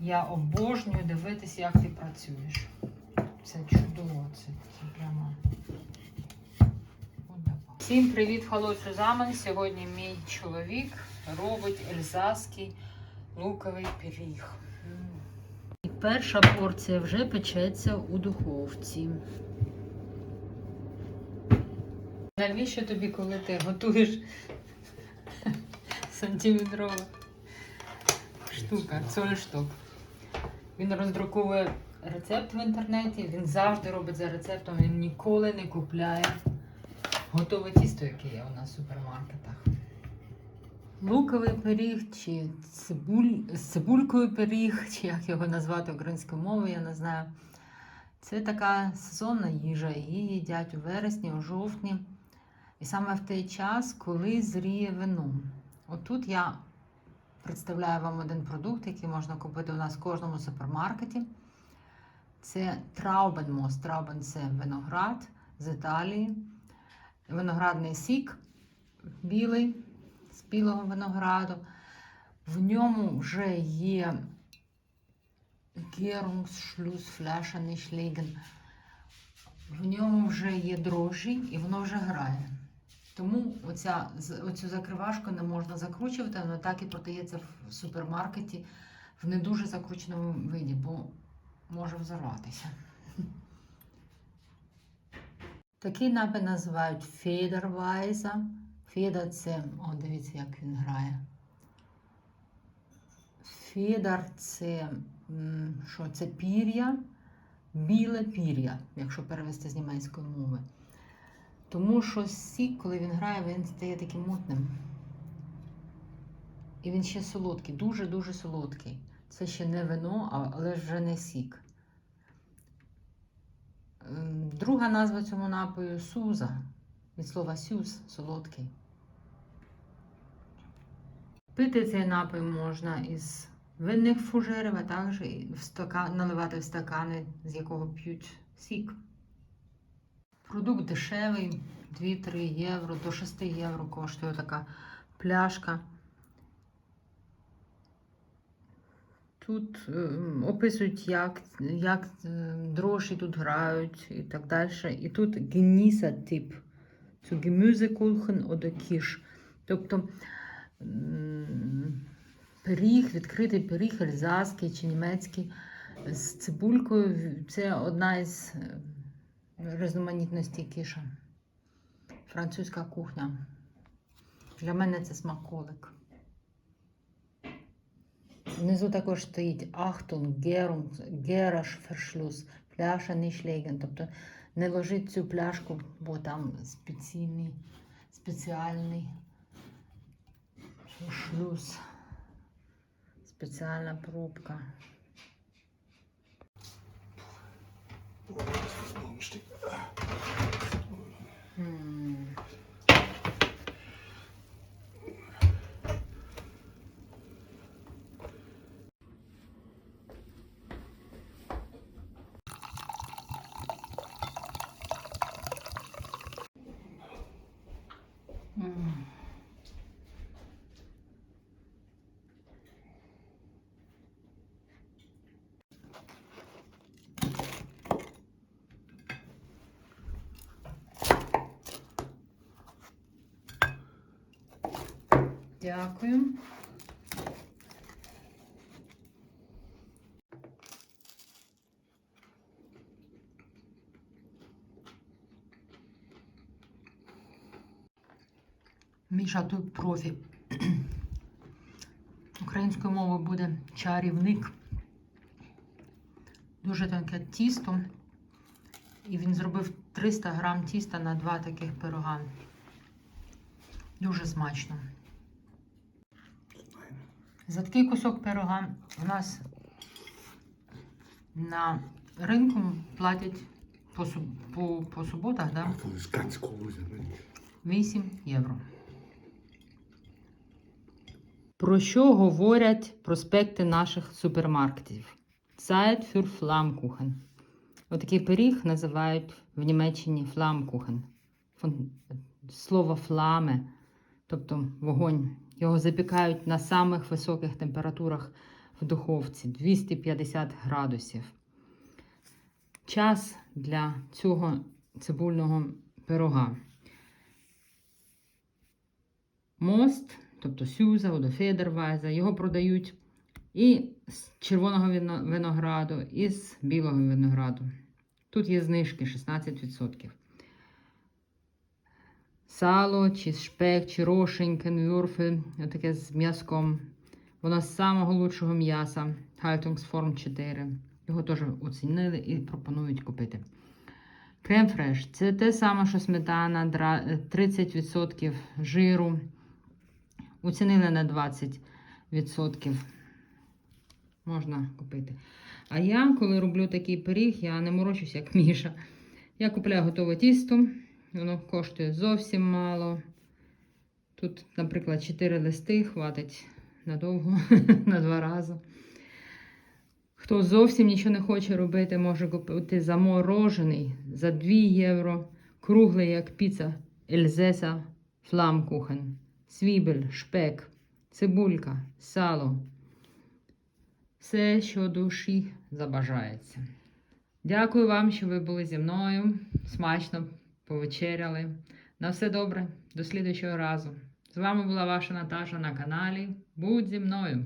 Я обожнюю дивитися, як ти працюєш. Це чудово, це, це прямо. Всім привіт, халло Сюзамен. Сьогодні мій чоловік робить ельзаський луковий пиріг. І перша порція вже печеться у духовці. Навіщо тобі, коли ти готуєш сантиметрова штука, цольштук. Він роздруковує рецепт в інтернеті, він завжди робить за рецептом, він ніколи не купляє готове тісто, яке є у нас в супермаркетах. Луковий пиріг чи цибуль, цибулькою пиріг, чи як його назвати українською мовою, я не знаю. Це така сезонна їжа, її їдять у вересні, у жовтні. І саме в той час, коли зріє вино. Отут я представляю вам один продукт, який можна купити у нас в кожному супермаркеті. Це Трауbenмос. Траубен це виноград з Італії. Виноградний сік білий з білого винограду. В ньому вже є Gärungsschlussflaschen Schlägen. В ньому вже є дрожжі і воно вже грає. Тому оця, оцю закривашку не можна закручувати, воно так і продається в супермаркеті в не дуже закрученому виді, бо може взорватися. Такий напій називають Федервайза. Феда це, о, дивіться, як він грає. Федар це що? Це пір'я, біле пір'я, якщо перевести з німецької мови. Тому що сік, коли він грає, він стає таким мутним. І він ще солодкий, дуже-дуже солодкий. Це ще не вино, але вже не сік. Ем, Друга назва цьому напою суза. Від слова сюз солодкий. Пити цей напій можна із винних фужерів, а також в стакан, наливати в стакани, з якого п'ють сік. Продукт дешевий, 2-3 євро, до 6 євро коштує така пляшка. Тут е, описують, як, як е, дрожжі тут грають і так далі. І тут Genießer-Tipp zu Gemüsekuchen oder Kisch. Тобто м, пиріг, відкритий пиріг, ельзаський чи німецький з цибулькою. Це одна із різноманітностей кіша. Французька кухня. Для мене це смаколик. Внизу також стоїть Achtung, Gärung, Gäraschverschluss, пляша не шлеген. Тобто не ложіть цю пляшку, бо там спеціальний, спеціальний шлюз, спеціальна пробка. stykk. Mm. Mm. Дякую. Міша тут профі. Українською мовою буде чарівник. Дуже тонке тісто. І він зробив 300 грам тіста на два таких пирога. Дуже смачно. За такий кусок пирога у нас на ринку платять по, по, по суботах да, Das ist ganz groß. ne? 8 євро. Про що говорять проспекти наших супермаркетів? Zeit für Flammkuchen. Отакий пиріг називають в Німеччині Flammkuchen. Слово фламе, тобто вогонь. Його запікають на самих високих температурах в духовці 250 градусів. Час для цього цибульного пирога. Мост, тобто сюза або федервайза, його продають і з червоного вино- винограду, і з білого винограду. Тут є знижки 16%. Сало, чи шпек, чи рошень, кенвюрфель, таке з м'язком. Воно з самого лучшого м'яса, Haltungsform 4. Його теж оцінили і пропонують купити. Крем-фреш це те саме, що сметана, е, 30% жиру. Оцінили на 20%. Можна купити. А я, коли роблю такий пиріг, я не морочусь, як Міша. Я купляю готове тісто. Воно коштує зовсім мало. Тут, наприклад, 4 листи хватить надовго, на два рази. Хто зовсім нічого не хоче робити, може купити заморожений за 2 євро, круглий, як піца Ельзеса фламкухен, свібель, шпек, цибулька, сало. Все, що душі забажається. Дякую вам, що ви були зі мною. Смачно повечеряли. На все добре, до слідуючого разу. З вами була ваша Наташа на каналі. Будь зі мною!